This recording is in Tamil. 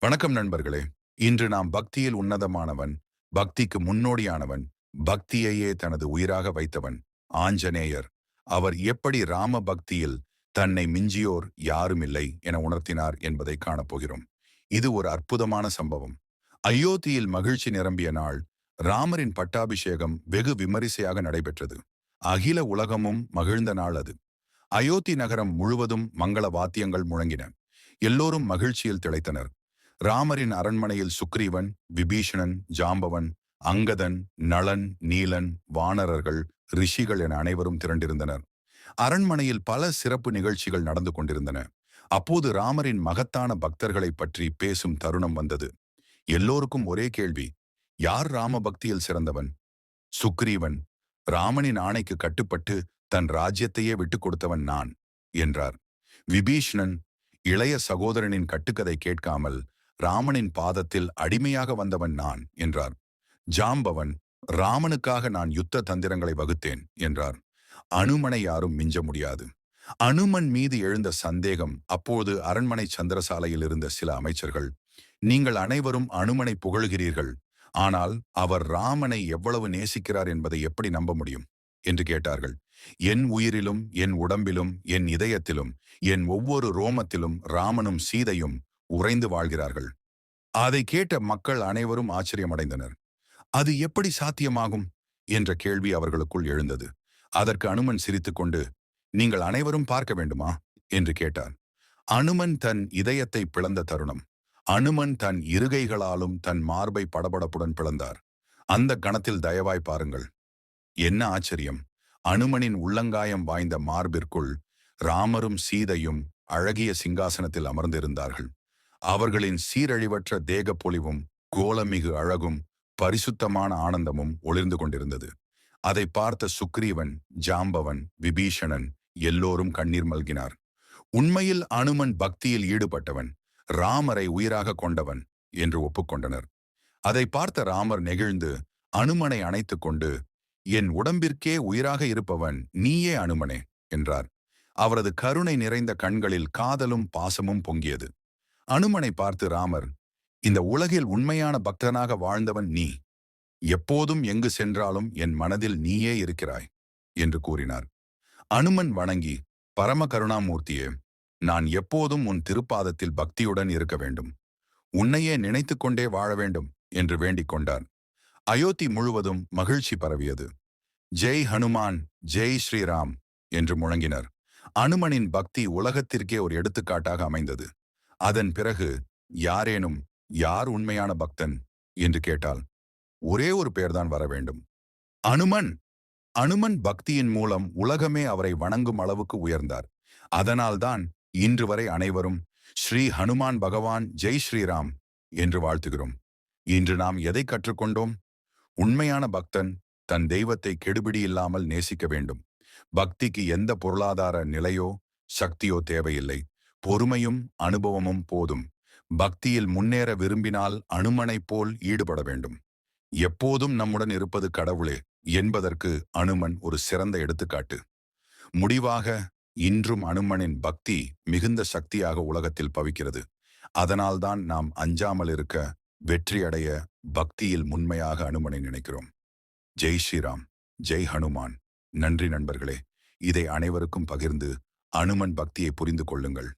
வணக்கம் நண்பர்களே. இன்று நாம் பக்தியில் உன்னதமானவன் பக்திக்கு முன்னோடியானவன் பக்தியையே தனது உயிராக வைத்தவன் ஆஞ்சநேயர். அவர் எப்படி ராம பக்தியில் தன்னை மிஞ்சியோர் யாருமில்லை என உணர்த்தினார் என்பதை காணப்போகிறோம் இது ஒரு அற்புதமான சம்பவம். அயோத்தியில் மகிழ்ச்சி நிரம்பிய நாள் ராமரின் பட்டாபிஷேகம் வெகு விமரிசையாக நடைபெற்றது. அகில உலகமும் மகிழ்ந்த நாள் அது. அயோத்தி நகரம் முழுவதும் மங்கள வாத்தியங்கள் முழங்கின. எல்லோரும் மகிழ்ச்சியில் திளைத்தனர். ராமரின் அரண்மனையில் சுக்ரீவன் விபீஷணன் ஜாம்பவன் அங்கதன் நளன் நீலன் வானரர்கள் ரிஷிகள் என அனைவரும் திரண்டிருந்தனர். அரண்மனையில் பல சிறப்பு நிகழ்ச்சிகள் நடந்து கொண்டிருந்தன. அப்போது ராமரின் மகத்தான பக்தர்களை பற்றி பேசும் தருணம் வந்தது. எல்லோருக்கும் ஒரே கேள்வி யார் ராம பக்தியில் சிறந்தவன்? சுக்ரீவன் ராமனின் ஆணைக்கு கட்டுப்பட்டு தன் ராஜ்யத்தையே விட்டுக் கொடுத்தவன் நான் என்றார். விபீஷ்ணன் இளைய சகோதரனின் கட்டுக்கதை கேட்காமல் ராமனின் பாதத்தில் அடிமையாக வந்தவன் நான் என்றார். ஜாம்பவன் ராமனுக்காக நான் யுத்த தந்திரங்களை வகுத்தேன் என்றார். அனுமனை யாரும் மிஞ்ச முடியாது. அனுமன் மீது எழுந்த சந்தேகம் அப்போது அரண்மனை சந்திரசாலையில் இருந்த சில அமைச்சர்கள் நீங்கள் அனைவரும் அனுமனை புகழ்கிறீர்கள் ஆனால் அவர் ராமனை எவ்வளவு நேசிக்கிறார் என்பதை எப்படி நம்ப முடியும்? என்று கேட்டார்கள். என் உயிரிலும் என் உடம்பிலும் என் இதயத்திலும் என் ஒவ்வொரு ரோமத்திலும் ராமனும் சீதையும் உறைந்து வாழ்கிறார்கள். அதை கேட்ட மக்கள் அனைவரும் ஆச்சரியமடைந்தனர். அது எப்படி சாத்தியமாகும்? என்ற கேள்வி அவர்களுக்குள் எழுந்தது. அதற்கு அனுமன் சிரித்துக்கொண்டு நீங்கள் அனைவரும் பார்க்க வேண்டுமா? என்று கேட்டார். அனுமன் தன் இதயத்தை பிளந்த தருணம். அனுமன் தன் இருகைகளாலும் தன் மார்பை படபடப்புடன் பிளந்தார். அந்த கணத்தில் தயவாய் பாருங்கள். என்ன ஆச்சரியம்! அனுமனின் உள்ளங்காயம் வாய்ந்த மார்பிற்குள் ராமரும் சீதையும் அழகிய சிங்காசனத்தில் அமர்ந்திருந்தார்கள். அவர்களின் சீரழிவற்ற தேக பொலிவும் கோலமிகு அழகும் பரிசுத்தமான ஆனந்தமும் ஒளிர்ந்து கொண்டிருந்தது. அதை பார்த்த சுக்ரீவன் ஜாம்பவன் விபீஷணன் எல்லோரும் கண்ணீர் மல்கினார். உண்மையில் அனுமன் பக்தியில் ஈடுபட்டவன் ராமரை உயிராக கொண்டவன் என்று ஒப்புக்கொண்டனர். அதை பார்த்த ராமர் நெகிழ்ந்து அனுமனை அணைத்துக் கொண்டு என் உடம்பிற்கே உயிராக இருப்பவன் நீயே அனுமனே என்றார். அவரது கருணை நிறைந்த கண்களில் காதலும் பாசமும் பொங்கியது. அனுமனை பார்த்து ராமர் இந்த உலகில் உண்மையான பக்தனாக வாழ்ந்தவன் நீ. எப்போதும் எங்கு சென்றாலும் என் மனதில் நீயே இருக்கிறாய் என்று கூறினார். அனுமன் வணங்கி பரம கருணாமூர்த்தியே நான் எப்போதும் உன் திருப்பாதத்தில் பக்தியுடன் இருக்க வேண்டும். உன்னையே நினைத்து கொண்டே வாழ வேண்டும் என்று வேண்டிக் கொண்டார். அயோத்தி முழுவதும் மகிழ்ச்சி பரவியது. ஜெய் ஹனுமான் ஜெய் ஸ்ரீராம் என்று முழங்கினர். அனுமனின் பக்தி உலகத்திற்கே ஒரு எடுத்துக்காட்டாக அமைந்தது. அதன் பிறகு யாரேனும் யார் உண்மையான பக்தன்? என்று கேட்டால் ஒரே ஒரு பெயர்தான் வர வேண்டும். அனுமன். அனுமன் பக்தியின் மூலம் உலகமே அவரை வணங்கும் அளவுக்கு உயர்ந்தார். அதனால்தான் இன்று வரை அனைவரும் ஸ்ரீ ஹனுமான் பகவான் ஜெய் ஸ்ரீராம் என்று வாழ்த்துகிறோம். இன்று நாம் எதை கற்றுக்கொண்டோம்? உண்மையான பக்தன் தன் தெய்வத்தை கெடுபிடி இல்லாமல் நேசிக்க வேண்டும். பக்திக்கு எந்த பொருளாதார நிலையோ சக்தியோ தேவையில்லை. பொறுமையும் அனுபவமும் போதும். பக்தியில் முன்னேற விரும்பினால் அனுமனைப் போல் ஈடுபட வேண்டும். எப்போதும் நம்முடன் இருப்பது கடவுளே என்பதற்கு அனுமன் ஒரு சிறந்த எடுத்துக்காட்டு. முடிவாக இன்றும் அனுமனின் பக்தி மிகுந்த சக்தியாக உலகத்தில் பவிக்கிறது. அதனால்தான் நாம் அஞ்சாமல் இருக்க வெற்றியடைய பக்தியில் முன்மையாக அனுமனை நினைக்கிறோம். ஜெய் ஸ்ரீராம் ஜெய் ஹனுமான். நன்றி நண்பர்களே. இதை அனைவருக்கும் பகிர்ந்து அனுமன் பக்தியை புரிந்து கொள்ளுங்கள்.